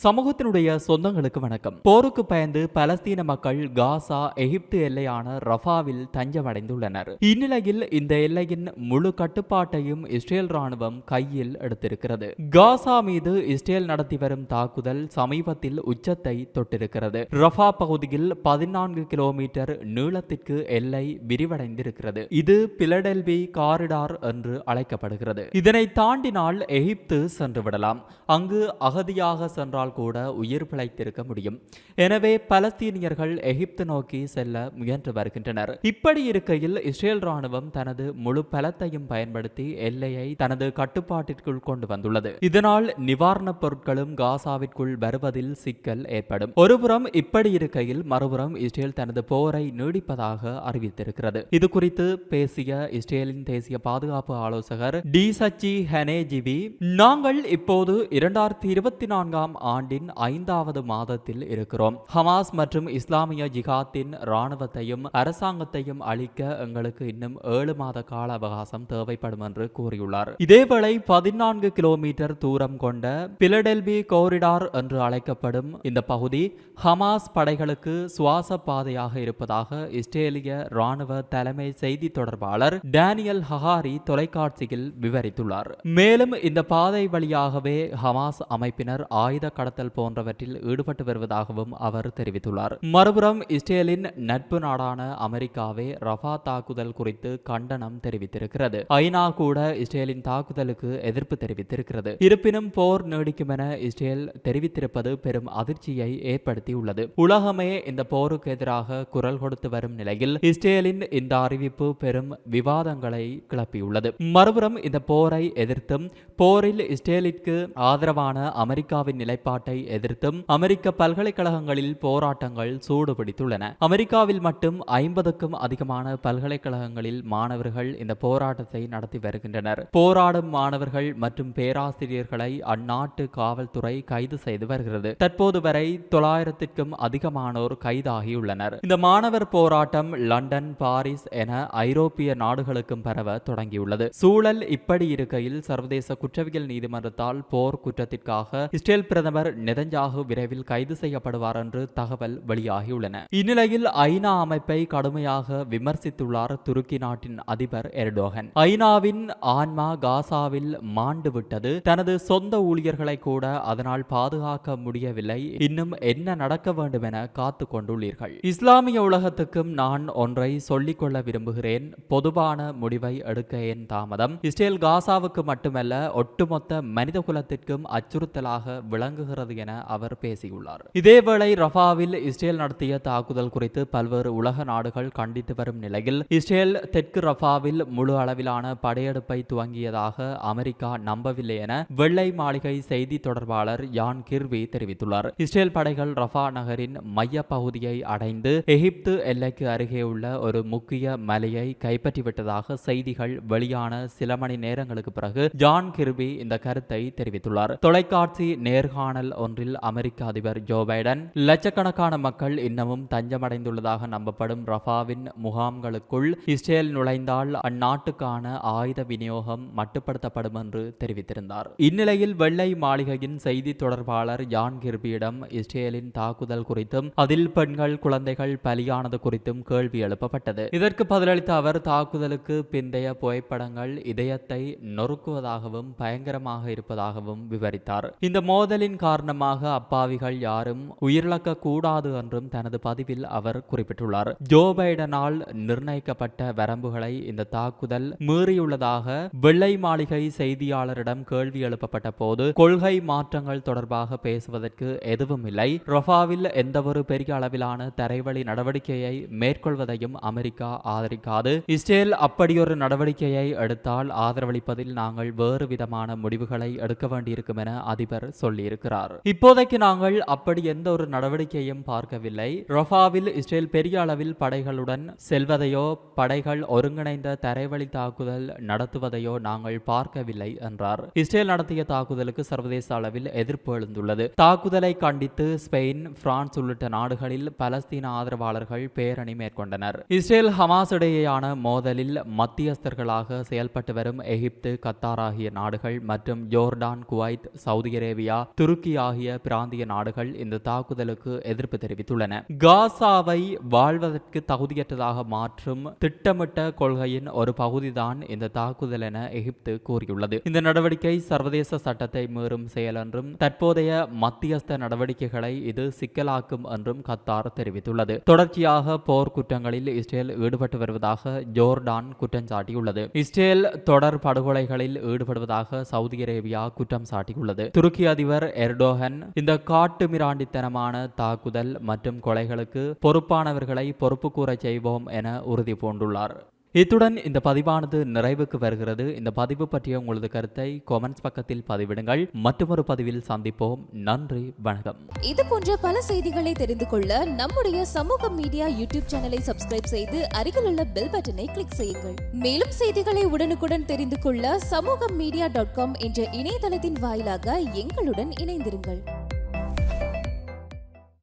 சமூகத்தினுடைய சொந்தங்களுக்கு வணக்கம். போருக்கு பயந்து பலஸ்தீன மக்கள் காசா எகிப்து எல்லையான ரஃபாவில் தஞ்சமடைந்துள்ளனர். இந்நிலையில் இந்த எல்லையின் முழு கட்டுப்பாட்டையும் இஸ்ரேல் ராணுவம் கையில் எடுத்திருக்கிறது. காசா மீது இஸ்ரேல் நடத்தி வரும் தாக்குதல் சமீபத்தில் உச்சத்தை தொட்டிருக்கிறது. ரஃபா பகுதியில் பதினான்கு கிலோமீட்டர் நீளத்திற்கு எல்லை விரிவடைந்திருக்கிறது. இது பிலடெல்வி காரிடார் என்று அழைக்கப்படுகிறது. இதனை தாண்டினால் எகிப்து சென்று விடலாம். அங்கு அகதியாக சென்றால் ஒருவரால் கூட உயிர் பிழைத்திருக்க முடியும். எனவே பலஸ்தீனியர்கள் எகிப்து நோக்கி செல்ல முயன்று வருகின்றனர். இப்படி இருக்கையில் இஸ்ரேல் ராணுவம் தனது முழு பலத்தையும் பயன்படுத்தி எல்லையை தனது கட்டுப்பாட்டிற்குள் கொண்டு வந்துள்ளது. இதனால் நிவாரணப் பொருட்களும் காசாவிற்குள் வருவதில் சிக்கல் ஏற்படும். ஒருபுறம் இப்படி இருக்கையில் மறுபுறம் இஸ்ரேல் தனது போரை நீடிப்பதாக அறிவித்திருக்கிறது. இது குறித்து பேசிய இஸ்ரேலின் தேசிய பாதுகாப்பு ஆலோசகர் டி சச்சி ஹனேஜிவி நாங்கள் இப்போது இரண்டாயிரத்தி இருபத்தி நான்காம் ஆண்டின் ஐந்தாவது மாதத்தில் இருக்கிறோம். ஹமாஸ் மற்றும் இஸ்லாமிய ஜிகாத்தின் ராணுவத்தையும் அரசாங்கத்தையும் அழிக்க எங்களுக்கு இன்னும் ஏழு மாத கால அவகாசம் தேவைப்படும் என்று கூறியுள்ளார். இதேவேளை பதினான்கு கிலோமீட்டர் தூரம் கொண்ட பிலடெல்பி கோரிடார் என்று அழைக்கப்படும் இந்த பகுதி ஹமாஸ் படைகளுக்கு சுவாச பாதையாக இருப்பதாக இஸ்ரேலிய ராணுவ தலைமை செய்தி தொடர்பாளர் டேனியல் ஹஹாரி தொலைக்காட்சியில் விவரித்துள்ளார். மேலும் இந்த பாதை வழியாகவே ஹமாஸ் அமைப்பினர் ஆயுத கடத்தல் போன்றவற்றில் ஈடுபட்டு வருவதாகவும் அவர் தெரிவித்துள்ளார். மறுபுறம் இஸ்ரேலின் நட்பு நாடான அமெரிக்காவே ரஃபா தாக்குதல் குறித்து கண்டனம் தெரிவித்திருக்கிறது. ஐநா கூட இஸ்ரேலின் தாக்குதலுக்கு எதிர்ப்பு தெரிவித்திருக்கிறது. இருப்பினும் போர் நீடிக்கும் என இஸ்ரேல் தெரிவித்திருப்பது பெரும் அதிர்ச்சியை ஏற்படுத்தியுள்ளது. உலகமே இந்த போருக்கு எதிராக குரல் கொடுத்து வரும் நிலையில் இஸ்ரேலின் இந்த அறிவிப்பு பெரும் விவாதங்களை கிளப்பியுள்ளது. மறுபுறம் இந்த போரை எதிர்த்தும் போரில் இஸ்ரேலிற்கு ஆதரவான அமெரிக்காவின் நிலைப்பாடு நிலைப்பாட்டை எதிர்த்தும் அமெரிக்க பல்கலைக்கழகங்களில் போராட்டங்கள் சூடுபிடித்துள்ளன. அமெரிக்காவில் மட்டும் ஐம்பதுக்கும் அதிகமான பல்கலைக்கழகங்களில் மாணவர்கள் இந்த போராட்டத்தை நடத்தி வருகின்றனர். போராடும் மாணவர்கள் மற்றும் பேராசிரியர்களை அந்நாட்டு காவல்துறை கைது செய்து வருகிறது. தற்போது வரை தொள்ளாயிரத்திற்கும் அதிகமானோர் கைதாகியுள்ளனர். இந்த மாணவர் போராட்டம் லண்டன் பாரிஸ் என ஐரோப்பிய நாடுகளுக்கும் பரவ தொடங்கியுள்ளது. சூழல் இப்படி இருக்கையில் சர்வதேச குற்றவியல் நீதிமன்றத்தால் போர் குற்றத்திற்காக இஸ்ரேல் பிரதமர் நெதஞ்சாகு விரைவில் கைது செய்யப்படுவார் என்று தகவல் வெளியாகியுள்ளன. இந்நிலையில் ஐநா அமைப்பை கடுமையாக விமர்சித்துள்ளார் துருக்கி நாட்டின் அதிபர் எர்டோகன். ஐநாவின் ஆன்மா காசாவில் மாண்டு விட்டது. தனது சொந்த ஊழியர்களை கூட அதனால் பாதுகாக்க முடியவில்லை. இன்னும் என்ன நடக்க வேண்டும் என காத்து கொண்டுள்ளீர்கள். இஸ்லாமிய உலகத்துக்கும் நான் ஒன்றை சொல்லிக் கொள்ள விரும்புகிறேன். பொதுவான முடிவை எடுக்க என் தாமதம். இஸ்ரேல் காசாவுக்கு மட்டுமல்ல ஒட்டுமொத்த மனித குலத்திற்கும் அச்சுறுத்தலாக விளங்குகிறது என அவர் பேசியுள்ளார். இதேவேளை ரஃபாவில் இஸ்ரேல் நடத்திய தாக்குதல் குறித்து பல்வேறு உலக நாடுகள் கண்டித்து வரும் நிலையில் இஸ்ரேல் தெற்கு ரஃபாவில் முழு அளவிலான படையெடுப்பை துவங்கியதாக அமெரிக்கா நம்பவில்லை என வெள்ளை மாளிகை செய்தி தொடர்பாளர் யான் கிர்வி தெரிவித்துள்ளார். இஸ்ரேல் படைகள் ரஃபா நகரின் மைய பகுதியை அடைந்து எகிப்து எல்லைக்கு அருகே உள்ள ஒரு முக்கிய மலையை கைப்பற்றிவிட்டதாக செய்திகள் வெளியான சில மணி நேரங்களுக்கு பிறகு ஜான் கிர்பி இந்த கருத்தை தெரிவித்துள்ளார். தொலைக்காட்சி நேர்காணல் ஒன்றில் அமெரிக்க அதிபர் ஜோ பைடன் லட்சக்கணக்கான மக்கள் இன்னமும் தஞ்சமடைந்துள்ளதாக நம்பப்படும் ரஃபாவின் முகாம்களுக்குள் இஸ்ரேல் நுழைந்தால் அந்நாட்டுக்கான ஆயுத விநியோகம் மட்டுப்படுத்தப்படும் என்று தெரிவித்திருந்தார். இந்நிலையில் வெள்ளை மாளிகையின் செய்தி தொடர்பாளர் ஜான் கிர்பியிடம் இஸ்ரேலின் தாக்குதல் குறித்தும் அதில் பெண்கள் குழந்தைகள் பலியானது குறித்தும் கேள்வி எழுப்பப்பட்டது. இதற்கு பதிலளித்த அவர் தாக்குதலுக்கு பிந்தைய புகைப்படங்கள் இதயத்தை நொறுக்குவதாகவும் பயங்கரமாக இருப்பதாகவும் விவரித்தார். இந்த மோதலின் காரணமாக அப்பாவிகள் யாரும் உயிரிழக்க கூடாது என்றும் தனது பதிவில் அவர் குறிப்பிட்டுள்ளார். ஜோ பைடனால் நிர்ணயிக்கப்பட்ட வரம்புகளை இந்த தாக்குதல் மீறியுள்ளதாக வெள்ளை மாளிகை செய்தியாளரிடம் கேள்வி எழுப்பப்பட்ட போது கொள்கை மாற்றங்கள் தொடர்பாக பேசுவதற்கு எதுவும் இல்லை ரொஃபாவில் எந்தவொரு பெரிய அளவிலான தரைவழி நடவடிக்கையை மேற்கொள்வதையும் அமெரிக்கா ஆதரிக்காது. இஸ்ரேல் அப்படியொரு நடவடிக்கையை எடுத்தால் ஆதரவளிப்பதில் நாங்கள் வேறு விதமான முடிவுகளை எடுக்க வேண்டியிருக்கும் என அதிபர் சொல்லியிருக்கிறார். இப்போதைக்கு நாங்கள் அப்படி எந்த ஒரு நடவடிக்கையும் பார்க்கவில்லை. ரொஃபாவில் இஸ்ரேல் பெரிய அளவில் படைகளுடன் செல்வதையோ படைகள் ஒருங்கிணைந்த தரைவழி தாக்குதல் நடத்துவதையோ நாங்கள் பார்க்கவில்லை என்றார். இஸ்ரேல் நடத்திய தாக்குதலுக்கு சர்வதேச அளவில் எதிர்ப்பு எழுந்துள்ளது. தாக்குதலை கண்டித்து ஸ்பெயின் பிரான்ஸ் உள்ளிட்ட நாடுகளில் பலஸ்தீன ஆதரவாளர்கள் பேரணி மேற்கொண்டனர். இஸ்ரேல் ஹமாஸ் இடையேயான மோதலில் மத்தியஸ்தர்களாக செயல்பட்டு வரும் எகிப்து கத்தார் ஆகிய நாடுகள் மற்றும் Jordan Kuwait Saudi Arabia Turkey Turkey ஆகிய பிராந்திய நாடுகள் இந்த தாக்குதலுக்கு எதிர்ப்பு தெரிவித்துள்ளன. காசாவை வாழ்வதற்கு தகுதியற்றதாக மாற்றும் திட்டமிட்ட கொள்கையின் ஒரு பகுதிதான் இந்த தாக்குதல் என எகிப்து கூறியுள்ளது. இந்த நடவடிக்கை சர்வதேச சட்டத்தை மீறும் செயல் என்றும் தற்போதைய மத்தியஸ்த நடவடிக்கைகளை இது சிக்கலாக்கும் என்றும் கத்தார் தெரிவித்துள்ளது. தொடர்ச்சியாக போர் குற்றங்களில் இஸ்ரேல் ஈடுபட்டு வருவதாக ஜோர்டான் குற்றம் சாட்டியுள்ளது. இஸ்ரேல் தொடர் படுகொலைகளில் ஈடுபடுவதாக சவுதி அரேபியா குற்றம் சாட்டியுள்ளது. துருக்கி அதிபர் எர்டோகன் இந்த காட்டு மிராண்டித்தனமான தாக்குதல் மற்றும் கொலைகளுக்கு பொறுப்பானவர்களை பொறுப்பு கூற செய்வோம் என உறுதி பூண்டுள்ளார். இத்துடன் இந்த பதிவானது நிறைவுக்கு வருகிறது. இந்த பதிவு பற்றிய உங்களது கருத்தை கொமெண்ட்ஸ் பக்கத்தில் பதிவிடுங்கள். மற்றொரு பதிவில் சந்திப்போம். நன்றி வணக்கம். இது போன்ற பல செய்திகளை தெரிந்து கொள்ள நம்முடைய சமூக மீடியா யூடியூப் சேனலை சப்ஸ்கிரைப் செய்து அருகில் உள்ள பெல் பட்டனை கிளிக் செய்யுங்கள். மேலும் செய்திகளை உடனுக்குடன் தெரிந்து கொள்ள சமூக மீடியா டாட் காம் என்ற இணையதளத்தின் வாயிலாக எங்களுடன் இணைந்திருங்கள்.